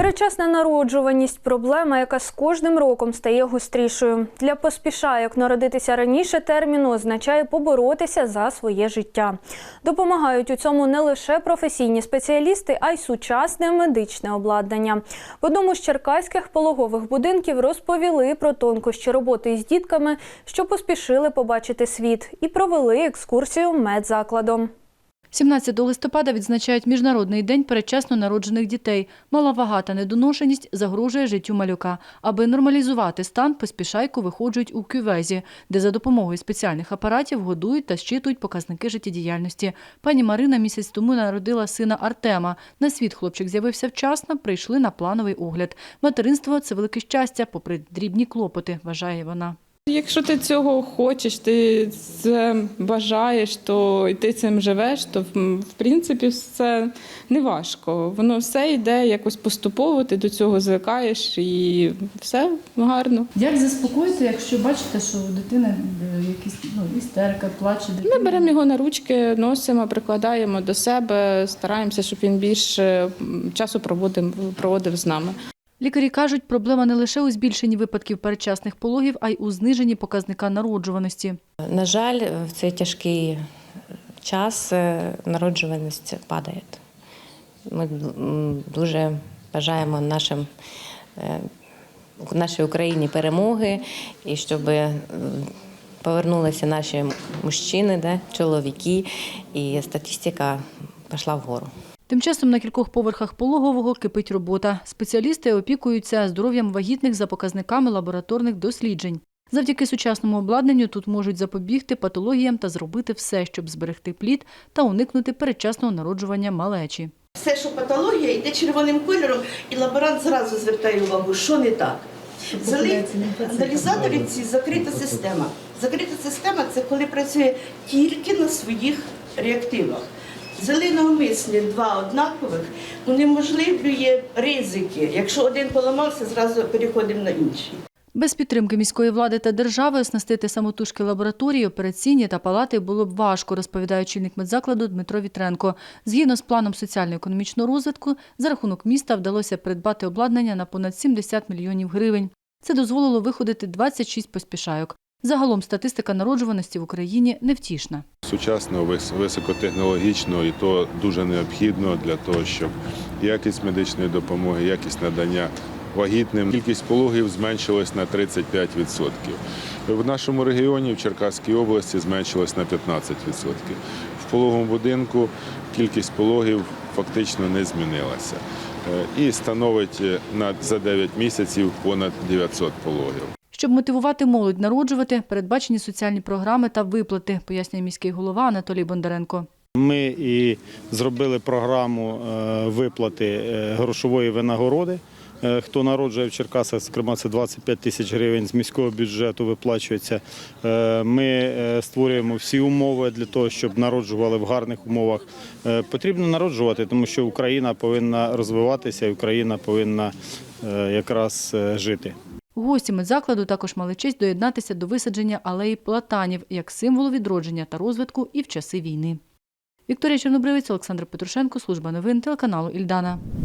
Перечасна народжуваність проблема, яка з кожним роком стає гострішою. Для поспішайок народитися раніше терміну означає поборотися за своє життя. Допомагають у цьому не лише професійні спеціалісти, а й сучасне медичне обладнання. В одному з черкаських пологових будинків розповіли про тонкощі роботи із дітками, що поспішили побачити світ, і провели екскурсію медзакладом. 17 листопада відзначають Міжнародний день передчасно народжених дітей. Мала вага та недоношеність загрожує життю малюка. Аби нормалізувати стан, поспішайку виходжують у кювезі, де за допомогою спеціальних апаратів годують та щитують показники життєдіяльності. Пані Марина місяць тому народила сина Артема. На світ хлопчик з'явився вчасно, прийшли на плановий огляд. Материнство – це велике щастя, попри дрібні клопоти, вважає вона. Якщо ти цього хочеш, ти це бажаєш, то і ти цим живеш, то в принципі все не важко. Воно все йде якось поступово, ти до цього звикаєш і все гарно. Як заспокоїти, якщо бачите, що у дитини е, якісь ну, істерика, плаче Ми беремо його на ручки, носимо, прикладаємо до себе, стараємося, щоб він більше часу проводив, проводив з нами. Лікарі кажуть, проблема не лише у збільшенні випадків передчасних пологів, а й у зниженні показника народжуваності. На жаль, в цей тяжкий час е, народжуваність падає. Ми дуже бажаємо нашим, е, нашій Україні перемоги і щоб е, повернулися наші мужчини, да, чоловіки, і статистика пішла вгору. Тим часом на кількох поверхах пологового кипить робота. Спеціалісти опікуються здоров'ям вагітних за показниками лабораторних досліджень. Завдяки сучасному обладнанню тут можуть запобігти патологіям та зробити все, щоб зберегти плід та уникнути передчасного народжування малечі. Все, що патологія, йде червоним кольором, і лаборант зразу звертає увагу, що не так. Аналізаторів ці закрита система. Закрита система це коли працює тільки на своїх реактивах. Взяли навмисне два однакових, унеможливлює ризики. Якщо один поламався, зразу переходимо на інший. Без підтримки міської влади та держави оснастити самотужки лабораторії, операційні та палати було б важко, розповідає очільник медзакладу Дмитро Вітренко. Згідно з планом соціально-економічного розвитку, за рахунок міста вдалося придбати обладнання на понад 70 мільйонів гривень. Це дозволило виходити 26 поспішайок. Загалом статистика народжуваності в Україні невтішна. Сучасного, високотехнологічного, і то дуже необхідно для того, щоб якість медичної допомоги, якість надання вагітним. Кількість пологів зменшилась на 35%. В нашому регіоні, в Черкаській області, зменшилась на 15%. В пологовому будинку кількість пологів фактично не змінилася. Е, І становить е, за 9 місяців понад 900 пологів. Щоб мотивувати молодь народжувати, передбачені соціальні програми та виплати, пояснює міський голова Анатолій Бондаренко. Ми і зробили програму е, виплати е, грошової винагороди. Е, Хто народжує в Черкасах, зокрема, це 25 тисяч гривень з міського бюджету виплачується. Ми створюємо всі умови для того, щоб народжували в гарних умовах. Потрібно народжувати, тому що Україна повинна розвиватися і Україна повинна якраз жити. Гості медзакладу також мали честь доєднатися до висадження алеї платанів як символу відродження та розвитку і в часи війни. Вікторія Чорнобривець, Олександр Петрушенко, служба новин телеканалу Ільдана.